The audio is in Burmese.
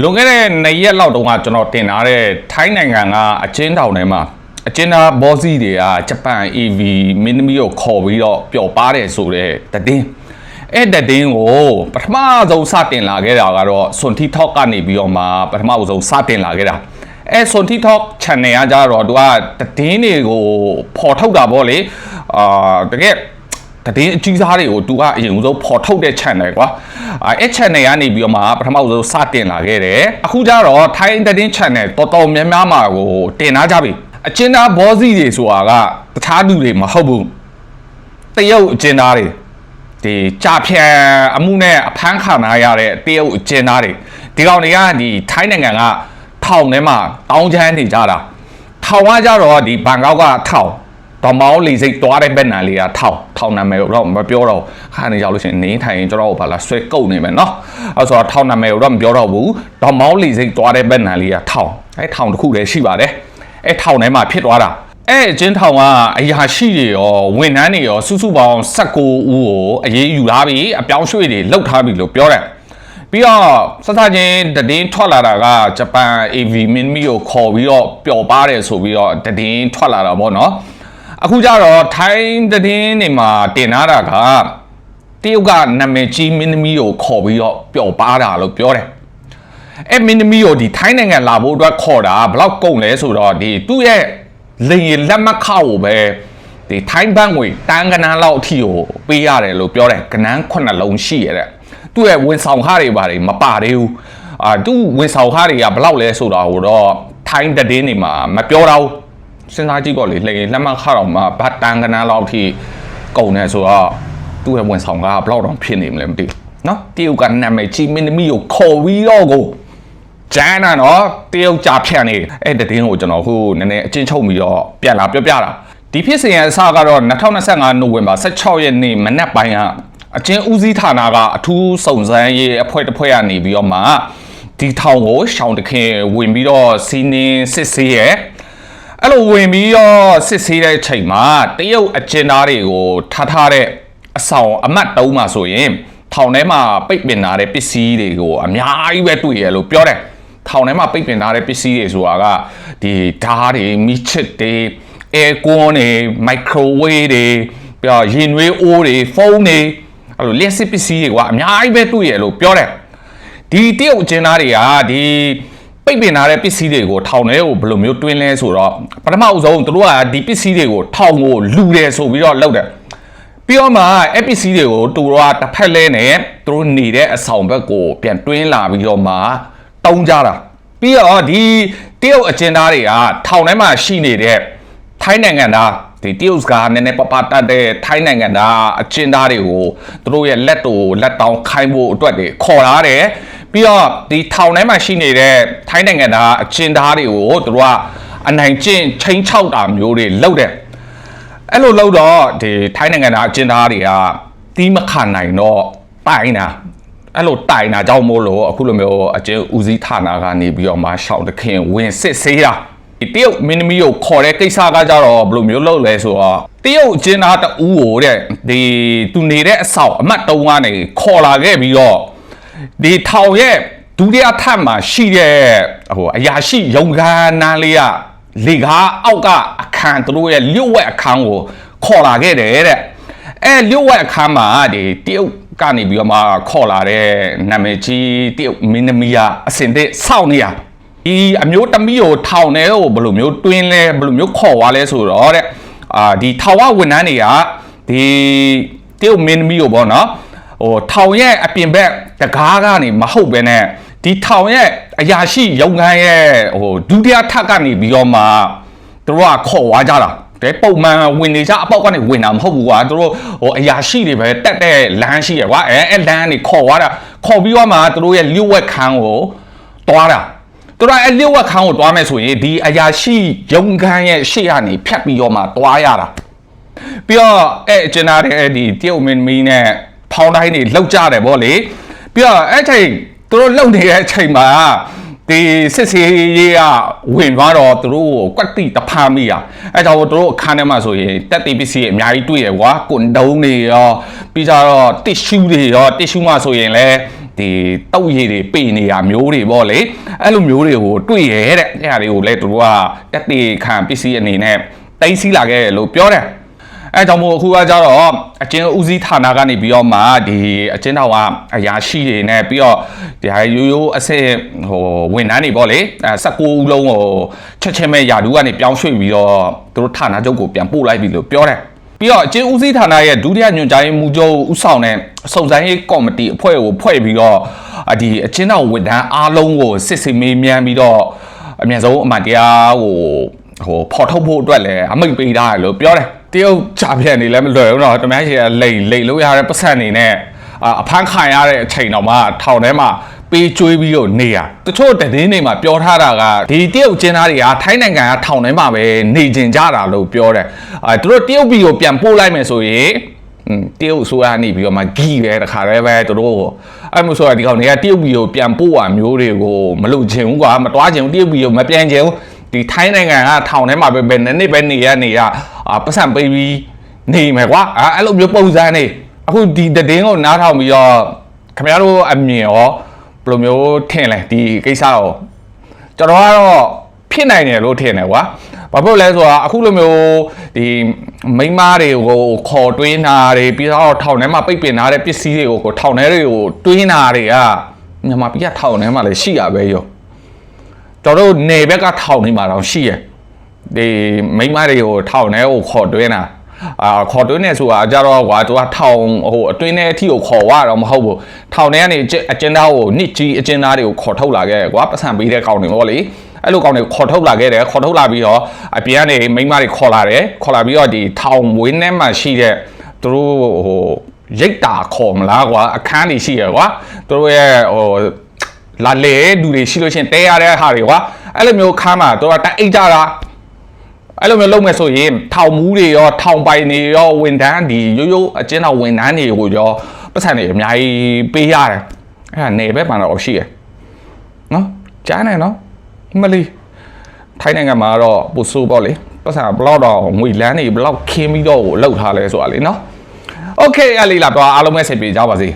လွန်ခဲ့တဲ့နှစ်ရက်လောက်တုန်းကကျွန်တော်တင်ထားတဲ့ထိုင်းနိုင်ငံကအချင်းတောင်ထဲမှာအချင်းသားဘောစီတွေကဂျပန် EV မင်းသမီးကိုခေါ်ပြီးတော့ပျော်ပါတယ်ဆိုတဲ့တည်င်းအဲ့တည်င်းကိုပထမဆုံးစတင်လာခဲ့တာကတော့ဆွန်တီထော့ကနေပြီးတော့မှပထမဆုံးစတင်လာခဲ့တာအဲဆွန်တီထော့ channel ကကြတော့သူကတည်င်းတွေကိုပေါ်ထုတ်တာပေါ့လေအာတကယ် တည်င်းအကြီးစားတွေကိုသူကအရင်ဆုံးပေါ်ထုတ်တဲ့ channel ကွာအဲအဲ့ channel ကနေပြီးတော့မှပထမဆုံးစတင်လာခဲ့တယ်အခုကျတော့ထိုင်းတည်င်း channel တော်တော်များများမှာကိုတင်ထားကြပြီအချင်းသားဘောစီတွေဆိုတာကတခြားသူတွေမဟုတ်ဘူးတရုတ်အချင်းသားတွေဒီကြာဖြန်အမှုနဲ့အဖမ်းခံရရတဲ့တရုတ်အချင်းသားတွေဒီကောင်တွေကဒီထိုင်းနိုင်ငံကထောင်ထဲမှာတောင်းချမ်းနေကြတာထောင်ကကြတော့ဒီဘန်ကောက်ကထောင် တော်မောင်းလီစိတ်သွားတဲ့ဘက်နံလေးကထောက်ထောက်နာမည်တော့မပြောတော့ခါနေရောက်လို့ရှိရင်နေထိုင်ရင်ကျွန်တော်တို့ဘာလားဆွဲကုတ်နေမယ်နော်အဲဆိုတော့ထောက်နာမည်တော့မပြောတော့ဘူးတော်မောင်းလီစိတ်သွားတဲ့ဘက်နံလေးကထောက်အဲထောင်တစ်ခုလည်းရှိပါတယ်အဲထောင်ထဲမှာဖြစ်သွားတာအဲအချင်းထောင်ကအရာရှိတွေရောဝန်ထမ်းတွေရောစုစုပေါင်း19ဦးကိုအရေးယူထားပြီးအပြောင်းရွှေ့တွေလှုပ်ထားပြီလို့ပြောတယ်ပြီးတော့စသချင်းတည်င်းထွက်လာတာကဂျပန် AV မင်းမီကိုခေါ်ပြီးတော့ပျော်ပါတယ်ဆိုပြီးတော့တည်င်းထွက်လာတာပေါ့နော် အခုကျတော့ထိုင်းသတင်းတွေမှာတင်ထားတာကတရုတ်ကနာမည်ကြီးမင်းသမီးကိုခေါ်ပြီးတော့ပျော်ပါတာလို့ပြောတယ်။အဲမင်းသမီးကိုဒီထိုင်းနိုင်ငံလာဖို့အတွက်ခေါ်တာဘယ်လောက်ကုန်လဲဆိုတော့ဒီသူ့ရဲ့လေယာဉ်လက်မှတ်ခကိုပဲဒီထိုင်းဘတ်ငွေတန်းကနန်းလောက်အထိကိုပေးရတယ်လို့ပြောတယ်ကနန်းခုနှစ်လုံးရှိရတဲ့သူ့ရဲ့ဝန်ဆောင်ခတွေပါတယ်မပါသေးဘူးအာသူ့ဝန်ဆောင်ခတွေကဘယ်လောက်လဲဆိုတာကိုတော့ထိုင်းသတင်းတွေမှာမပြောတော့ဘူး စဉ်းစားကြည့်ပေါ့လေလေလက်မခတော့မှဘတ်တန်ကနားလောက်ထိကုန်နေဆိုတော့သူ့ရဲ့ဝင်ဆောင်ကဘလောက်တော့ဖြစ်နေမလဲမသိဘူးနော်တရုတ်ကနာမည်ကြီးမင်းသမီးကိုခေါ်ပြီးတော့ကိုကျန်းတာနော်တရုတ်ကြာဖြန့်နေအဲ့တဲ့တင်းကိုကျွန်တော်ဟိုနည်းနည်းအချင်းချုပ်ပြီးတော့ပြန်လာပြောပြတာဒီဖြစ်စဉ်ရဲ့အစကတော့2025နိုဝင်ဘာ16ရက်နေ့မနက်ပိုင်းကအချင်းဦးစီးဌာနကအထူးစုံစမ်းရေးအဖွဲ့တစ်ဖွဲ့ကနေပြီးတော့မှဒီထောင်ကိုရှောင်းတခင်ဝင်ပြီးတော့စီးနင်းစစ်ဆေးရဲ့ အဲ့လိုဝင်ပြီးတော့စစ်ဆေးတဲ့အချိန်မှာတရုတ်အကျဉ်းသားတွေကိုထားထားတဲ့အဆောင်အမတ်တုံးမှာဆိုရင်ထောင်ထဲမှာပိတ်ပင်ထားတဲ့ပစ္စည်းတွေကိုအများကြီးပဲတွေ့ရလို့ပြောတယ်ထောင်ထဲမှာပိတ်ပင်ထားတဲ့ပစ္စည်းတွေဆိုတာကဒီဓာတ်တွေမီးချစ်တွေအဲကွန်းတွေမိုက်ခရိုဝေးတွေပြီးတော့ရင်နွေးအိုးတွေဖုန်းတွေအဲ့လိုလျှက်စစ်ပစ္စည်းတွေကအများကြီးပဲတွေ့ရလို့ပြောတယ်ဒီတရုတ်အကျဉ်းသားတွေကဒီ ပိတ်ပင်ထားတဲ့ပစ္စည်းတွေကိုထောင်ထဲကိုဘယ်လိုမျိုးတွင်းလဲဆိုတော့ပထမအဆုံးသူတို့ကဒီပစ္စည်းတွေကိုထောင်ကိုလူတယ်ဆိုပြီးတော့လုပ်တယ်ပြီးတော့မှအဲ့ပစ္စည်းတွေကိုသူတို့ကတစ်ဖက်လဲနဲ့သူတို့နေတဲ့အဆောင်ဘက်ကိုပြန်တွင်းလာပြီးတော့မှတုံးကြတာပြီးတော့ဒီတရုတ်အကျဉ်းသားတွေကထောင်ထဲမှာရှိနေတဲ့ထိုင်းနိုင်ငံသားဒီတရုတ်စကားနည်းနည်းပပတတ်တဲ့ထိုင်းနိုင်ငံသားအကျဉ်းသားတွေကိုသူတို့ရဲ့လက်တို့လက်တောင်းခိုင်းဖို့အတွက်တွေခေါ်လာတယ် ပြီးတော့ဒီထောင်ထဲမှာရှိနေတဲ့ထိုင်းနိုင်ငံသားအကျဉ်းသားတွေကိုသူတို့ကအနိုင်ကျင့်ချင်းချောက်တာမျိုးတွေလုပ်တယ်အဲ့လိုလုပ်တော့ဒီထိုင်းနိုင်ငံသားအကျဉ်းသားတွေကတီးမခံနိုင်တော့တိုင်တာအဲ့လိုတိုင်တာကြောင့်မို့လို့အခုလိုမျိုးအကျဉ်းဦးစီးဌာနကနေပြီးတော့မှရှောင်းတခင်ဝင်စစ်ဆေးတာဒီတရုတ်မင်းသမီးကိုခေါ်တဲ့ကိစ္စကကြတော့ဘယ်လိုမျိုးလုပ်လဲဆိုတော့တရုတ်အကျဉ်းသားတဦးကိုတဲ့ဒီသူနေတဲ့အဆောက်အမတ်တုံးကနေခေါ်လာခဲ့ပြီးတော့ ဒီထောင်ရဲ့ဒုတိယထပ်မှာရှိတဲ့ဟိုအရာရှိရုံခန်းနားလေးကလေကားအောက်ကအခန်းသူတို့ရဲ့လျှို့ဝှက်အခန်းကိုခေါ်လာခဲ့တယ်တဲ့အဲလျှို့ဝှက်အခန်းမှာဒီတရုတ်ကနေပြီးတော့မှခေါ်လာတဲ့နာမည်ကြီးတရုတ်မင်းသမီးကအစင်တဲ့စောင့်နေရဒီအမျိုးသမီးကိုထောင်ထဲကိုဘယ်လိုမျိုးတွင်းလဲဘယ်လိုမျိုးခေါ်သွားလဲဆိုတော့တဲ့အာဒီထောင်ဝဝန်ထမ်းတွေကဒီတရုတ်မင်းသမီးကိုပေါ့နော် ဟိုထောင်ရဲ့အပြင်ဘက်တကားကနေမဟုတ်ပဲနဲ့ဒီထောင်ရဲ့အရာရှိရုံခန်းရဲ့ဟိုဒုတိယထပ်ကနေပြီးတော့မှသူတို့ကခေါ်သွားကြတာတဲ့ပုံမှန်ဝင်နေကြအပေါက်ကနေဝင်တာမဟုတ်ဘူးကွာသူတို့ဟိုအရာရှိတွေပဲတက်တဲ့လမ်းရှိရကွာအဲအဲလမ်းကနေခေါ်သွားတာခေါ်ပြီးတော့မှသူတို့ရဲ့လျှို့ဝှက်ခန်းကိုတွားတာသူတို့အဲလျှို့ဝှက်ခန်းကိုတွားမယ်ဆိုရင်ဒီအရာရှိရုံခန်းရဲ့ရှေ့ကနေဖြတ်ပြီးတော့မှတွားရတာပြီးတော့အဲ့အကျဉ်းသားတဲ့အဲ့ဒီတရုတ်မင်းမီနဲ့ ဖောင်းတိုင်းတွေလောက်ကြတယ်ဗောလေပြီးတော့အဲ့ချိန်သူတို့လုံနေတဲ့အချိန်မှာဒီစစ်စီရေးကဝင်သွားတော့သူတို့ကိုကွက်တိတဖားမိရအဲ့ကြောင့်သူတို့အခန်းထဲမှာဆိုရင်တက်တီပစ္စည်းအများကြီးတွေ့ရကွာကွန်ဒုံးတွေရောပြီးကြတော့တစ်ရှူးတွေရောတစ်ရှူးမှဆိုရင်လည်းဒီတောက်ရည်တွေပေနေရမျိုးတွေပေါ့လေအဲ့လိုမျိုးတွေကိုတွေ့ရဲတဲ့အဲ့ဒါတွေကိုလည်းသူတို့ကတက်တေခံပစ္စည်းအနေနဲ့တိုင်းစီးလာခဲ့တယ်လို့ပြောတယ် အဲကြောင့်မို့အခုကကြတော့အချင်းဦးစီးဌာနကနေပြီးတော့မှဒီအချင်းတော်ကအရာရှိတွေနဲ့ပြီးတော့ဒီဟာရိုးရိုးအစစ်ဟိုဝန်ထမ်းတွေပေါ့လေအဲ19ဦးလုံးကိုချက်ချင်းမဲ့ယာဒူးကနေပြောင်းရွှေ့ပြီးတော့သူတို့ဌာနချုပ်ကိုပြန်ပို့လိုက်ပြီလို့ပြောတယ်ပြီးတော့အချင်းဦးစီးဌာနရဲ့ဒုတိယညွှန်ကြားရေးမှူးချုပ်ဦးဆောင်တဲ့စုံစမ်းရေးကော်မတီအဖွဲ့ကိုဖွဲ့ပြီးတော့အဒီအချင်းတော်ဝန်ထမ်းအားလုံးကိုစစ်စစ်မေးမြန်းပြီးတော့အမြန်ဆုံးအမှန်တရားကို ဟိုဖော်ထုတ်ဖို့အတွက်လည်းအမိတ်ပေးထားတယ်လို့ပြောတယ်တရုတ်ချပြက်နေလည်းမလွယ်ဘူးတော့တမန်ရှင်ကလိန်လိန်လို့ရတဲ့ပတ်စံနေနဲ့အာအဖမ်းခံရတဲ့အချိန်တော့မှထောင်ထဲမှာပေးကျွေးပြီးတော့နေရတချို့တည်င်းနေမှာပြောထားတာကဒီတရုတ်ကျင်းသားတွေကထိုင်းနိုင်ငံကထောင်ထဲမှာပဲနေကျင်ကြတာလို့ပြောတယ်အာသူတို့တရုတ်ပြည်ကိုပြန်ပို့လိုက်မယ်ဆိုရင်อืมတရုတ်ဆိုရနေပြီးတော့မှဂီးပဲတခါတည်းပဲသူတို့ကိုအဲ့မျိုးဆိုတာဒီကောင်တွေကတရုတ်ပြည်ကိုပြန်ပို့ရမျိုးတွေကိုမလုပ်ချင်ဘူးကွာမတွားချင်ဘူးတရုတ်ပြည်ကိုမပြန်ချင်ဘူး ဒီထိုင်းနိုင်ငံကထောင်ထဲမှာပဲဘယ်နှစ်နှစ်ပဲနေရနေရအာပတ်စံပေးပြီးနေမယ်ကွာအဲအဲ့လိုမျိုးပုံစံနေအခုဒီတည်င်းကိုနားထောင်ပြီးတော့ခင်ဗျားတို့အမြင်ရောဘယ်လိုမျိုးထင်လဲဒီကိစ္စရောကျွန်တော်ကတော့ဖြစ်နိုင်တယ်လို့ထင်တယ်ကွာဘာဖြစ်လို့လဲဆိုတော့အခုလိုမျိုးဒီမိန်းမတွေကိုခေါ်တွင်းတာတွေပြီးတော့ထောင်ထဲမှာပိတ်ပင်ထားတဲ့ပစ္စည်းတွေကိုထောင်ထဲတွေကိုတွင်းတာတွေကမြန်မာပြည်ကထောင်ထဲမှာလည်းရှိရပဲရော ကျွန်တော်တို့နေဘက်ကထောင်နေမှာတော့ရှိရယ်ဒီမိန်းမတွေကိုထောင်ထဲကိုခေါ်တွင်းတာအာခေါ်တွင်းနေဆိုတာကြတော့ကွာသူကထောင်ဟိုအတွင်းထဲအထိကိုခေါ်သွားတော့မဟုတ်ဘူးထောင်ထဲကနေအကျအကျဉ်းသားကိုနစ်ကြီးအကျဉ်းသားတွေကိုခေါ်ထုတ်လာခဲ့တယ်ကွာပတ်စံပေးတဲ့ကောင်တွေပေါ့လေအဲ့လိုကောင်တွေခေါ်ထုတ်လာခဲ့တယ်ခေါ်ထုတ်လာပြီးတော့အပြင်ကနေမိန်းမတွေခေါ်လာတယ်ခေါ်လာပြီးတော့ဒီထောင်ဝင်းထဲမှာရှိတဲ့သူတို့ဟိုရိတ်တာခေါ်မလားကွာအခန်းတွေရှိရယ်ကွာသူတို့ရဲ့ဟို လာလေလူတွေရှိလို့ရှရင်တဲရတဲ့ဟာတွေကွာအဲ့လိုမျိုးခမ်းမှာတော့တိုက်အိတ်ကြတာအဲ့လိုမျိုးလုပ်မယ်ဆိုရင်ထောင်မူးတွေရောထောင်ပိုင်တွေရောဝန်ထမ်းဒီရိုးရိုးအကျဉ်းတော်ဝန်ထမ်းတွေကိုရောပတ်စံတွေအများကြီးပေးရတယ်အဲ့ဒါနေဘက်မှာတော့ရှိရယ်နော်ကြားနေနော်မလီထိုင်းနိုင်ငံမှာတော့ပူဆိုးပေါ့လေပတ်စံဘလောက်တော့ငွေလန်းနေဘလောက်ခင်းပြီးတော့ကိုလောက်ထားလဲဆိုတာလေနော်โอเคအဲ့လေးလာတော့အားလုံးပဲဆက်ပြေကြပါစေ